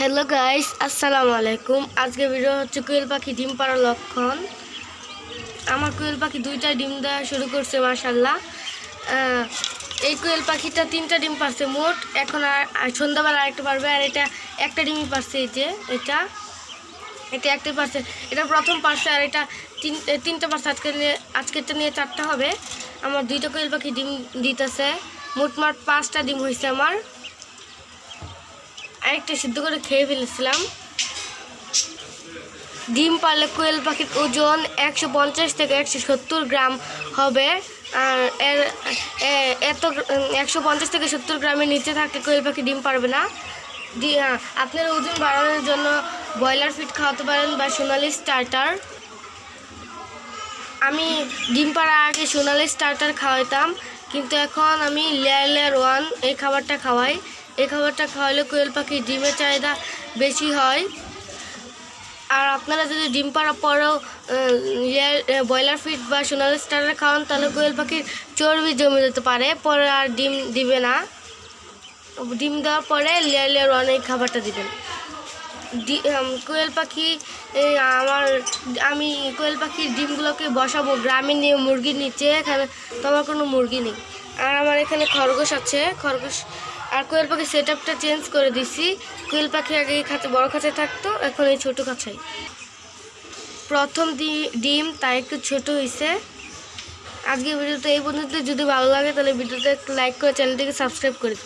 Hello guys আসসালামু আলাইকুম আজকে ভিডিও হচ্ছে কোয়েল পাখি ডিম পাড়ার লক্ষণ। আমার কোয়েল পাখি দুইটা ডিম দেওয়া শুরু করছে মার্শাল্লাহ এই কোয়েল পাখিটা তিনটা ডিম পারছে মোট। এখন আর সন্ধ্যাবেলা আরেকটা পারবে আর এটা একটা ডিমই পারছে এই যে, এটা। এটা একটাই পারছে এটা প্রথম পারছে আর এটা তিন তিনটা পারছে আজকে নিয়ে, আজকেরটা নিয়ে চারটা হবে। আমার দুইটা কোয়েল পাখি ডিম দিতেছে। মোটমাট পাঁচটা ডিম হয়েছে আমার। আরেকটা সিদ্ধ করে খেয়ে ফেলেছিলাম। ডিম পারলে কোয়েল পাখির ওজন একশো পঞ্চাশ থেকে একশো সত্তর গ্রাম হবে। আর এর এত একশো পঞ্চাশ থেকে সত্তর গ্রামের নিচে থাকলে কোয়েল পাখি ডিম পারবে না। আপনার ওজন বাড়ানোর জন্য ব্রয়লার ফিট খাওয়াতে পারেন বা সোনালি স্টার্টার। আমি ডিম পাড়ার আগে সোনালি স্টার্টার খাওয়াইতাম, কিন্তু এখন আমি লেয়ার লেয়ার ওয়ান এই খাবারটা খাওয়াই। এই খাবারটা খাওয়ালে কোয়েল পাখির ডিমের চাহিদা বেশি হয়। আর আপনারা যদি ডিম পাড়া পরেও লেয়ার ব্রয়লার ফিট বা সোনালি স্টার্টার খাওয়ান, তাহলে কোয়েল পাখির চর্বি জমে যেতে পারে। পরে আর ডিম দিবে না। ডিম দেওয়ার পরে লেয়ার লেয়ার অনেক খাবারটা দিবেন। কোয়েল পাখি আমার, আমি কোয়েল পাখির ডিমগুলোকে বসাবো। গ্রামে নিয়ে মুরগির নিচে, এখানে তো আমার কোনো মুরগি নেই। আর আমার এখানে খরগোশ আছে, খরগোশ আর কোয়েল পাখি সেট আপটা চেঞ্জ করে দিছি। কোয়েল পাখি আগে খাঁচা, বড় খাঁচায় থাকতো, এখন এই ছোটো খাঁচায়। প্রথম ডিম, তাই একটু ছোটো হয়েছে আজকে ভিডিওটা এই পর্যন্ত যদি ভালো লাগে তাহলে ভিডিওটা একটু লাইক করে চ্যানেলটিকে সাবস্ক্রাইব করে